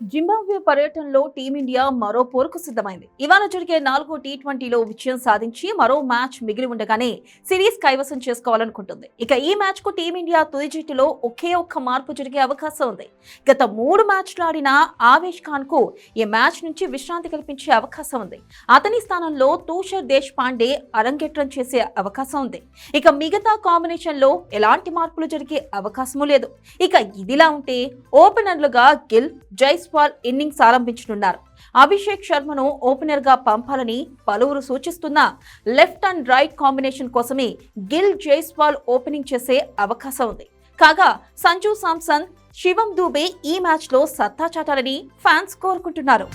Zimbabwe పర్యటనలో team India మరో పోరుకు సిద్ధమైంది. ఇవాళ జరిగే నాలుగో టీ ట్వంటీలో విజయం సాధించి మరో మ్యాచ్ మిగిలి ఉండగానే సిరీస్ కైవసం చేసుకోవాలనుకుంటుంది. ఇక ఈ మ్యాచ్కు టీమిండియా తుది జట్టులో ఒకే ఒక్క మార్పు జరిగే అవకాశం ఉంది. గత మూడు మ్యాచ్లు ఆడిన ఆవేష్ ఖాన్కు ఈ మ్యాచ్ నుంచి విశ్రాంతి కల్పించే అవకాశం ఉంది. అతని స్థానంలో తూషర్ దేశ్ పాండే అరంగేట్రం చేసే అవకాశం ఉంది. ఇక మిగతా కాంబినేషన్లో ఎలాంటి మార్పులు జరిగే అవకాశమూ లేదు. ఇక ఇదిలా ఉంటే ఓపెనర్లుగా గిల్ జైస్వాల్ ఇన్నింగ్స్ ఆరంభించనున్నారు. అభిషేక్ శర్మను ఓపెనర్గా పంపాలని పలువురు సూచిస్తున్న లెఫ్ట్ అండ్ రైట్ కాంబినేషన్ కోసమే గిల్ జైస్వాల్ ఓపెనింగ్ చేసే అవకాశం ఉంది. కాగా సంజు సామ్సన్ శివం దూబే ఈ మ్యాచ్లో సత్తా చాటాలని ఫ్యాన్స్ కోరుకుంటున్నారు.